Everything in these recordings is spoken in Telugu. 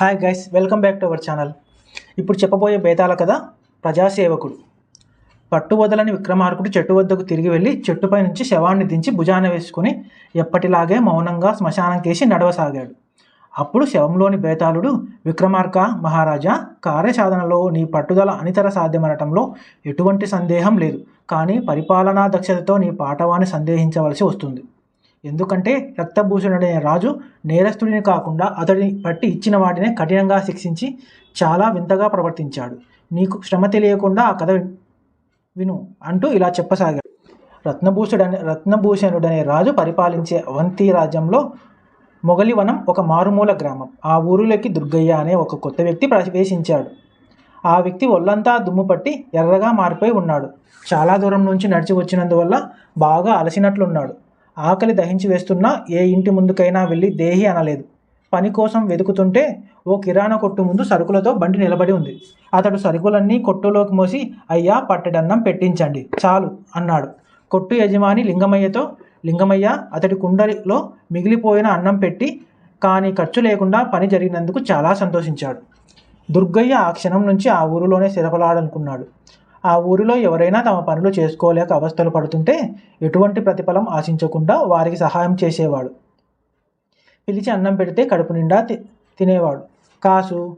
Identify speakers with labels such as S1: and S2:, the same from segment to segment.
S1: Hi guys welcome back to our channel ఇప్పుడు చెప్పబోయే బేతాల కథ ప్రజాసేవకుడు. పట్టు వదలని విక్రమార్కుడు చెట్టు వద్దకు తిరిగి వెళ్ళి చెట్టుపై నుంచి శవాన్ని దించి భుజాన వేసుకుని ఎప్పటిలాగే మౌనంగా శ్మశానం కేసి నడవసాగాడు. అప్పుడు శవంలోని బేతాళుడు విక్రమార్క మహారాజా కార్యసాధనలో నీ పట్టుదల అనితర సాధ్యమనటంలో ఎటువంటి సందేహం లేదు. కానీ పరిపాలనా దక్షతతో నీ పాటవాన్ని సందేహించవలసి వస్తుంది. ఎందుకంటే రక్తభూషణుడైన రాజు నేరస్తుడిని కాకుండా అతడిని పట్టి ఇచ్చిన వాటినే కఠినంగా శిక్షించి చాలా వింతగా ప్రవర్తించాడు. నీకు శ్రమ తెలియకుండా ఆ కథ విను అంటూ ఇలా చెప్పసాగాడు. రత్నభూషుడనే రత్నభూషణుడనే రాజు పరిపాలించే అవంతి రాజ్యంలో మొగలివనం ఒక మారుమూల గ్రామం. ఆ ఊరిలోకి దుర్గయ్య అనే ఒక కొత్త వ్యక్తి ప్రవేశించాడు. ఆ వ్యక్తి ఒళ్ళంతా దుమ్ము పట్టి ఎర్రగా మారిపోయి ఉన్నాడు. చాలా దూరం నుంచి నడిచి వచ్చినందువల్ల బాగా అలసినట్లున్నాడు. ఆకలి దహించి వేస్తున్నా ఏ ఇంటి ముందుకైనా వెళ్ళి దేహి అనలేదు. పని కోసం వెతుకుతుంటే ఓ కిరాణా కొట్టు ముందు సరుకులతో బండి నిలబడి ఉంది. అతడు సరుకులన్నీ కొట్టులోకి మోసి అయ్యా పట్టెడన్నం పెట్టించండి చాలు అన్నాడు. కొట్టు యజమాని లింగమయ్యతో లింగమయ్య అతడి కుండలిలో మిగిలిపోయిన అన్నం పెట్టి కానీ ఖర్చు లేకుండా పని జరిగినందుకు చాలా సంతోషించాడు. దుర్గయ్య ఆ క్షణం నుంచి ఆ ఊరిలోనే స్థిరపడాలనుకున్నాడు ఆ ఊరిలో ఎవరైనా తమ పనులు చేసుకోలేక అవస్థలు పడుతుంటే ఎటువంటి ప్రతిఫలం ఆశించకుండా వారికి సహాయం చేసేవాడు. పిలిచి అన్నం పెడితే కడుపు నిండా తినేవాడు. కాసు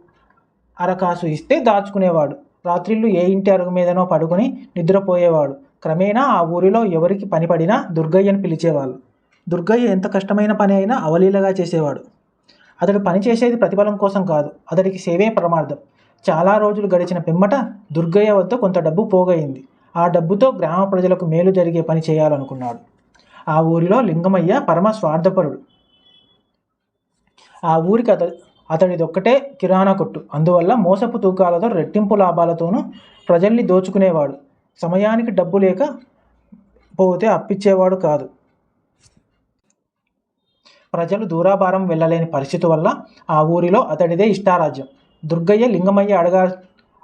S1: అరకాసు ఇస్తే దాచుకునేవాడు. రాత్రిళ్ళు ఏ ఇంటి అరుగు మీదనో పడుకొని నిద్రపోయేవాడు. క్రమేణా ఆ ఊరిలో ఎవరికి పని పడినా దుర్గయ్యని పిలిచేవాళ్ళు. దుర్గయ్య ఎంత కష్టమైన పని అయినా అవలీలగా చేసేవాడు. అతడు పని చేసేది ప్రతిఫలం కోసం కాదు. అతడికి సేవే పరమార్థం. చాలా రోజులు గడిచిన పిమ్మట దుర్గయ్య వద్ద కొంత డబ్బు పోగయింది. ఆ డబ్బుతో గ్రామ ప్రజలకు మేలు జరిగే పని చేయాలనుకున్నాడు. ఆ ఊరిలో లింగమయ్య పరమ స్వార్థపరుడు. ఆ ఊరికి అతడు అతడిదొక్కటే కిరాణా కొట్టు. అందువల్ల మోసపు తూకాలతో రెట్టింపు లాభాలతోనూ ప్రజల్ని దోచుకునేవాడు. సమయానికి డబ్బు లేక పోతే అప్పిచ్చేవాడు కాదు. ప్రజలు దూరాభారం వెళ్ళలేని పరిస్థితి వల్ల ఆ ఊరిలో అతడిదే ఇష్టారాజ్యం. దుర్గయ్య లింగమయ్య అడగా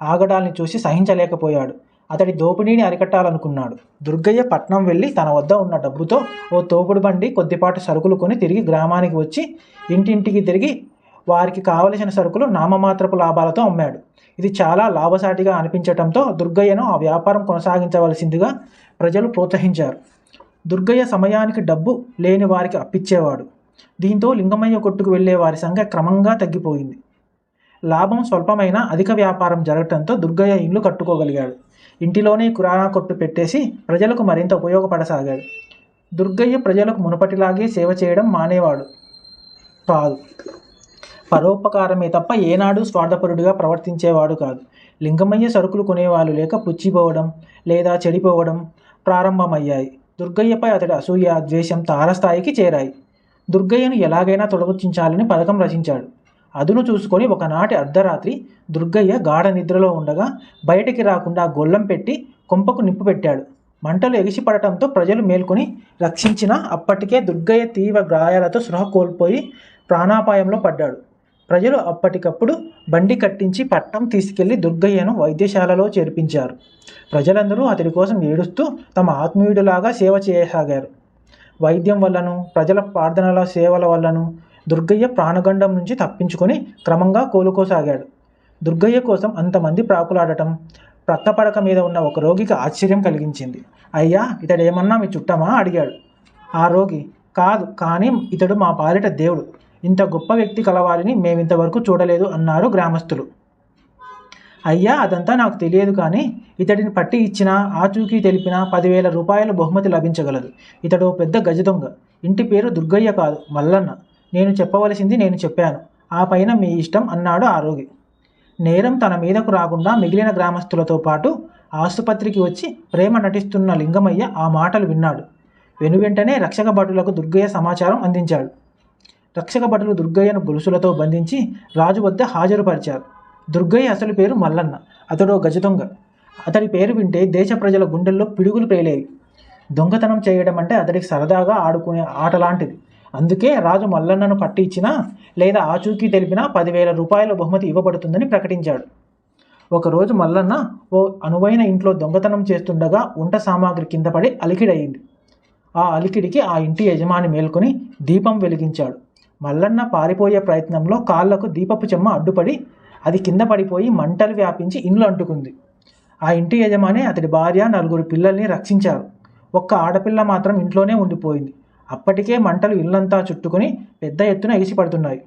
S1: ఆగడాల్ని చూసి సహించలేకపోయాడు. అతడి దోపిడీని అరికట్టాలనుకున్నాడు. దుర్గయ్య పట్నం వెళ్ళి తన వద్ద ఉన్న డబ్బుతో ఓ తోపుడు బండి కొద్దిపాటి సరుకులు కొని తిరిగి గ్రామానికి వచ్చి ఇంటింటికి తిరిగి వారికి కావలసిన సరుకులు నామమాత్రపు లాభాలతో అమ్మాడు. ఇది చాలా లాభసాటిగా అనిపించటంతో దుర్గయ్యను ఆ వ్యాపారం కొనసాగించవలసిందిగా ప్రజలు ప్రోత్సహించారు. దుర్గయ్య సమయానికి డబ్బు లేని వారికి అప్పిచ్చేవాడు. దీంతో లింగమయ్య కొట్టుకు వెళ్ళే వారి సంఖ్య క్రమంగా తగ్గిపోయింది. లాభం స్వల్పమైన అధిక వ్యాపారం జరగటంతో దుర్గయ్య ఇల్లు కట్టుకోగలిగాడు. ఇంటిలోనే కిరాణా కొట్టు పెట్టేసి ప్రజలకు మరింత ఉపయోగపడసాగాడు. దుర్గయ్య ప్రజలకు మునుపటిలాగే సేవ చేయడం మానేవాడు. కాదు. పరోపకారమే తప్ప ఏనాడు స్వార్థపరుడిగా ప్రవర్తించేవాడు కాదు. లింగమయ్య సరుకులు కొనేవాళ్ళు లేక పుచ్చిపోవడం లేదా చెడిపోవడం ప్రారంభమయ్యాయి. దుర్గయ్యపై అతడి అసూయ ద్వేషం తారస్థాయికి చేరాయి. దుర్గయ్యను ఎలాగైనా తొడగుచించాలని పథకం రచించాడు. అదును చూసుకొని ఒకనాటి అర్ధరాత్రి దుర్గయ్య గాఢ నిద్రలో ఉండగా బయటికి రాకుండా గొల్లం పెట్టి కొంపకు నిప్పు పెట్టాడు. మంటలు ఎగిసిపడటంతో ప్రజలు మేల్కొని రక్షించిన అప్పటికే దుర్గయ్య తీవ్ర గాయాలతో సృహ కోల్పోయి ప్రాణాపాయంలో పడ్డాడు. ప్రజలు అప్పటికప్పుడు బండి కట్టించి పట్టం తీసుకెళ్ళి దుర్గయ్యను వైద్యశాలలో చేర్పించారు. ప్రజలందరూ అతడి కోసం ఏడుస్తూ తమ ఆత్మీయుడిలాగా సేవ చేయసాగారు. వైద్యం వల్లను ప్రజల ప్రార్థనల సేవల వల్లను దుర్గయ్య ప్రాణగండం నుంచి తప్పించుకొని క్రమంగా కోలుకోసాగాడు. దుర్గయ్య కోసం అంతమంది ప్రాకులాడటం ప్రక్కపడక మీద ఉన్న ఒక రోగికి ఆశ్చర్యం కలిగించింది. అయ్యా ఇతడేమన్నా మీ చుట్టమా? అడిగాడు. ఆ రోగి కాదు కానీ ఇతడు మా పాలిట దేవుడు. ఇంత గొప్ప వ్యక్తి కలవాలని మేమింతవరకు చూడలేదు అన్నారు గ్రామస్తులు అయ్యా అదంతా నాకు తెలియదు కానీ ఇతడిని పట్టి ఇచ్చినా ఆచూకీ తెలిపినా పదివేల రూపాయల బహుమతి లభించగలదు. ఇతడు పెద్ద గజ దొంగ ఇంటి పేరు దుర్గయ్య కాదు మల్లన్న. నేను చెప్పవలసింది నేను చెప్పాను. ఆ పైన మీ ఇష్టం అన్నాడు ఆ రోగి నేరం తన మీదకు రాకుండా మిగిలిన గ్రామస్తులతో పాటు ఆసుపత్రికి వచ్చి ప్రేమ నటిస్తున్న లింగమయ్య ఆ మాటలు విన్నాడు. వెనువెంటనే రక్షక భటులకు దుర్గయ్య సమాచారం అందించాడు. రక్షక భటులు దుర్గయ్యను గొలుసులతో బంధించి రాజు వద్ద హాజరుపరిచారు. దుర్గయ్య అసలు పేరు మల్లన్న అతడో గజదొంగ. అతడి పేరు వింటే దేశ ప్రజల గుండెల్లో పిడుగులు పేలేవి. దొంగతనం చేయడం అంటే అతడికి సరదాగా ఆడుకునే ఆట లాంటిది అందుకే రాజు మల్లన్నను పట్టించినా లేదా ఆచూకీ తెలిపినా పదివేల రూపాయల బహుమతి ఇవ్వబడుతుందని ప్రకటించాడు. ఒకరోజు మల్లన్న ఓ అనువైన ఇంట్లో దొంగతనం చేస్తుండగా వంట సామాగ్రి కింద పడి అలికిడయింది. ఆ అలికిడికి ఆ ఇంటి యజమాని మేల్కొని దీపం వెలిగించాడు. మల్లన్న పారిపోయే ప్రయత్నంలో కాళ్ళకు దీపపు చెమ్మ అడ్డుపడి అది కింద పడిపోయి మంటలు వ్యాపించి ఇండ్లు అంటుకుంది. ఆ ఇంటి యజమాని అతడి భార్య నలుగురు పిల్లల్ని రక్షించారు. ఒక్క ఆడపిల్ల మాత్రం ఇంట్లోనే ఉండిపోయింది. అప్పటికే మంటలు ఇల్లంతా చుట్టుకొని పెద్ద ఎత్తున ఎగిసిపడుతున్నాయి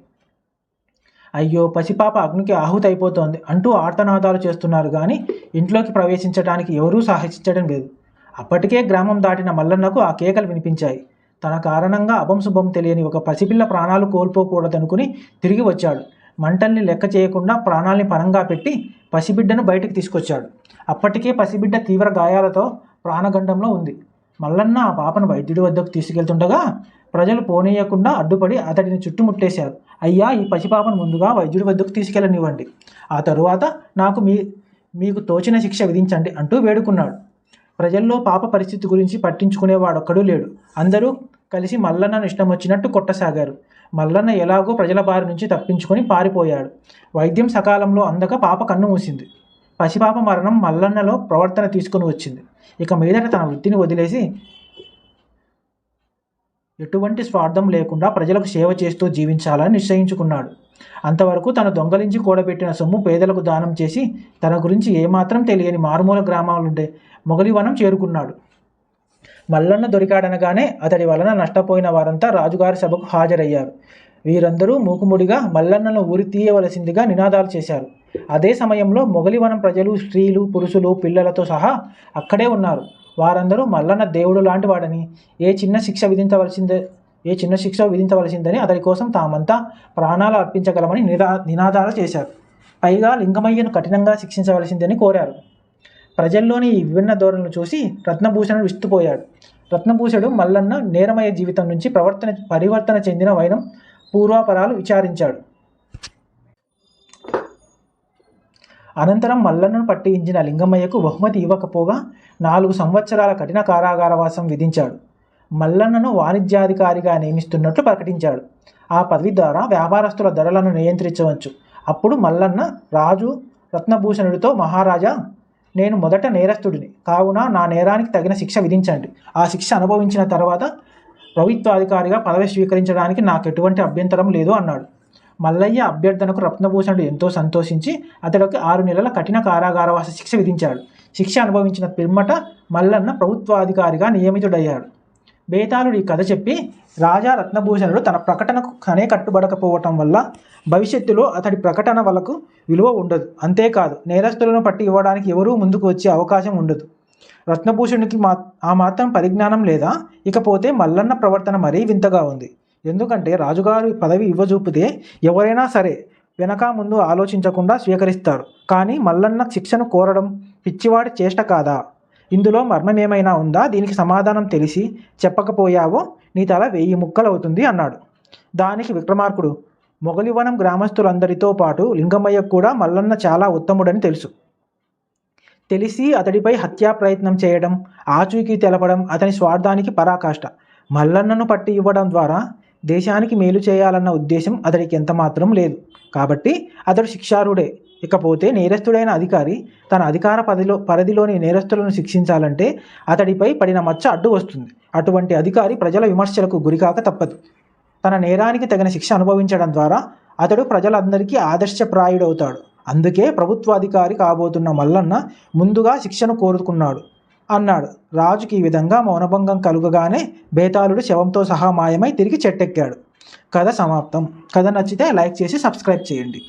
S1: అయ్యో పసిపాప అగ్నికి ఆహుతైపోతోంది. అంటూ ఆర్తనాదాలు చేస్తున్నారు కానీ ఇంట్లోకి ప్రవేశించడానికి ఎవరూ సాహసించడం లేదు. అప్పటికే గ్రామం దాటిన మల్లన్నకు ఆ కేకలు వినిపించాయి. తన కారణంగా అభంశుభం తెలియని ఒక పసిపిల్ల ప్రాణాలు కోల్పోకూడదనుకుని తిరిగి వచ్చాడు. మంటల్ని లెక్క చేయకుండా ప్రాణాల్ని పరంగా పెట్టి పసిబిడ్డను బయటికి తీసుకొచ్చాడు. అప్పటికే పసిబిడ్డ తీవ్ర గాయాలతో ప్రాణగండంలో ఉంది. మల్లన్న ఆ పాపను వైద్యుడి వద్దకు తీసుకెళ్తుండగా ప్రజలు పోనీయకుండా అడ్డుపడి అతడిని చుట్టుముట్టేశారు. అయ్యా ఈ పసిపాపను ముందుగా వైద్యుడి వద్దకు తీసుకెళ్ళనివ్వండి. ఆ తరువాత నాకు మీ మీకు తోచిన శిక్ష విధించండి అంటూ వేడుకున్నాడు. ప్రజల్లో పాప పరిస్థితి గురించి పట్టించుకునేవాడొక్కడూ లేడు. అందరూ కలిసి మల్లన్నను ఇష్టం వచ్చినట్టు కొట్టసాగారు. మల్లన్న ఎలాగో ప్రజల బారి నుంచి తప్పించుకొని పారిపోయాడు. వైద్యం సకాలంలో అందక పాప కన్ను మూసింది. పసిపాప మరణం మల్లన్నలో ప్రవర్తన తీసుకుని వచ్చింది. ఇక మీదట తన వృత్తిని వదిలేసి ఎటువంటి స్వార్థం లేకుండా ప్రజలకు సేవ చేస్తూ జీవించాలని నిశ్చయించుకున్నాడు. అంతవరకు తను దొంగలించి కూడబెట్టిన సొమ్ము పేదలకు దానం చేసి తన గురించి ఏమాత్రం తెలియని మారుమూల గ్రామాలుండే మొగలివనం చేరుకున్నాడు. మల్లన్న దొరికాడనగానే అతడి వలన నష్టపోయిన వారంతా రాజుగారి సభకు హాజరయ్యారు. వీరందరూ మూకుముడిగా మల్లన్నను ఊరి తీయవలసిందిగా నినాదాలు చేశారు. అదే సమయంలో మొగలివనం ప్రజలు స్త్రీలు పురుషులు పిల్లలతో సహా అక్కడే ఉన్నారు. వారందరూ మల్లన్న దేవుడు లాంటి వాడని. ఏ చిన్న శిక్ష విధించవలసిందే ఏ చిన్న శిక్ష విధించవలసిందని అతడి కోసం తామంతా ప్రాణాలు అర్పించగలమని నిరా నినాదాలు చేశారు. పైగా లింగమయ్యను కఠినంగా శిక్షించవలసిందని కోరారు. ప్రజల్లోని ఈ విభిన్న ధోరణులు చూసి రత్నభూషణుడు విస్తుపోయాడు. రత్నభూషణుడు మల్లన్న నేరమయ్య జీవితం నుంచి ప్రవర్తన పరివర్తన చెందిన వైనం పూర్వాపరాలు విచారించాడు. అనంతరం మల్లన్నను పట్టించిన లింగమయ్యకు బహుమతి ఇవ్వకపోగా నాలుగు సంవత్సరాల కఠిన కారాగారవాసం విధించాడు. మల్లన్నను వాణిజ్యాధికారిగా నియమిస్తున్నట్లు ప్రకటించాడు. ఆ పదవి ద్వారా వ్యాపారస్తుల ధరలను నియంత్రించవచ్చు. అప్పుడు మల్లన్న రాజు రత్నభూషణుడితో మహారాజా నేను మొదట నేరస్తుడిని. కావున నా నేరానికి తగిన శిక్ష విధించండి. ఆ శిక్ష అనుభవించిన తర్వాత ప్రభుత్వాధికారిగా పదవి స్వీకరించడానికి నాకు ఎటువంటి అభ్యంతరం లేదు అన్నాడు. మల్లయ్య అభ్యర్థనకు రత్నభూషణుడు ఎంతో సంతోషించి అతడికి ఆరు నెలల కఠిన కారాగారవాస శిక్ష విధించాడు. శిక్ష అనుభవించిన పిమ్మట మల్లన్న ప్రభుత్వాధికారిగా నియమితుడయ్యాడు. బేతాళుడు ఈ కథ చెప్పి రాజా రత్నభూషణుడు తన ప్రకటనకు కనే కట్టుబడకపోవటం వల్ల భవిష్యత్తులో అతడి ప్రకటన వలకు విలువ ఉండదు. అంతేకాదు నేరస్తులను పట్టి ఇవ్వడానికి ఎవరూ ముందుకు వచ్చే అవకాశం ఉండదు. రత్నభూషణుడికి మా ఆ మాత్రం పరిజ్ఞానం లేదా? ఇకపోతే మల్లన్న ప్రవర్తన మరీ వింతగా ఉంది. ఎందుకంటే రాజుగారు పదవి ఇవ్వజూపితే ఎవరైనా సరే వెనక ముందు ఆలోచించకుండా స్వీకరిస్తారు. కానీ మల్లన్న శిక్షను కోరడం పిచ్చివాడి చేష్ట కాదా? ఇందులో మర్మమేమైనా ఉందా? దీనికి సమాధానం తెలిసి చెప్పకపోయావో నీ తల వెయ్యి ముక్కలవుతుంది అన్నాడు. దానికి విక్రమార్కుడు మొగలివనం గ్రామస్తులందరితో పాటు లింగమయ్యకు కూడా మల్లన్న చాలా ఉత్తముడని తెలుసు. తెలిసి అతడిపై హత్యా ప్రయత్నం చేయడం ఆచూకీ తెలపడం అతని స్వార్థానికి పరాకాష్ట. మల్లన్నను పట్టి ఇవ్వడం ద్వారా దేశానికి మేలు చేయాలన్న ఉద్దేశం అతడికి ఎంత మాత్రం లేదు. కాబట్టి అతడు శిక్షారుడే ఇకపోతే నేరస్తుడైన అధికారి తన అధికార పదిలో పరిధిలోని నేరస్తులను శిక్షించాలంటే అతడిపై పడిన మచ్చ అడ్డు వస్తుంది. అటువంటి అధికారి ప్రజల విమర్శలకు గురికాక తప్పదు. తన నేరానికి తగిన శిక్ష అనుభవించడం ద్వారా అతడు ప్రజలందరికీ ఆదర్శప్రాయుడవుతాడు. అందుకే ప్రభుత్వాధికారి కాబోతున్న మల్లన్న ముందుగా శిక్షను కోరుకున్నాడు. అన్నాడు. రాజుకి ఈ విధంగా మౌనభంగం కలుగగానే బేతాళుడు శవంతో సహా మాయమై తిరిగి చెట్టెక్కాడు. కథ సమాప్తం. కథ నచ్చితే లైక్ చేసి సబ్స్క్రైబ్ చేయండి.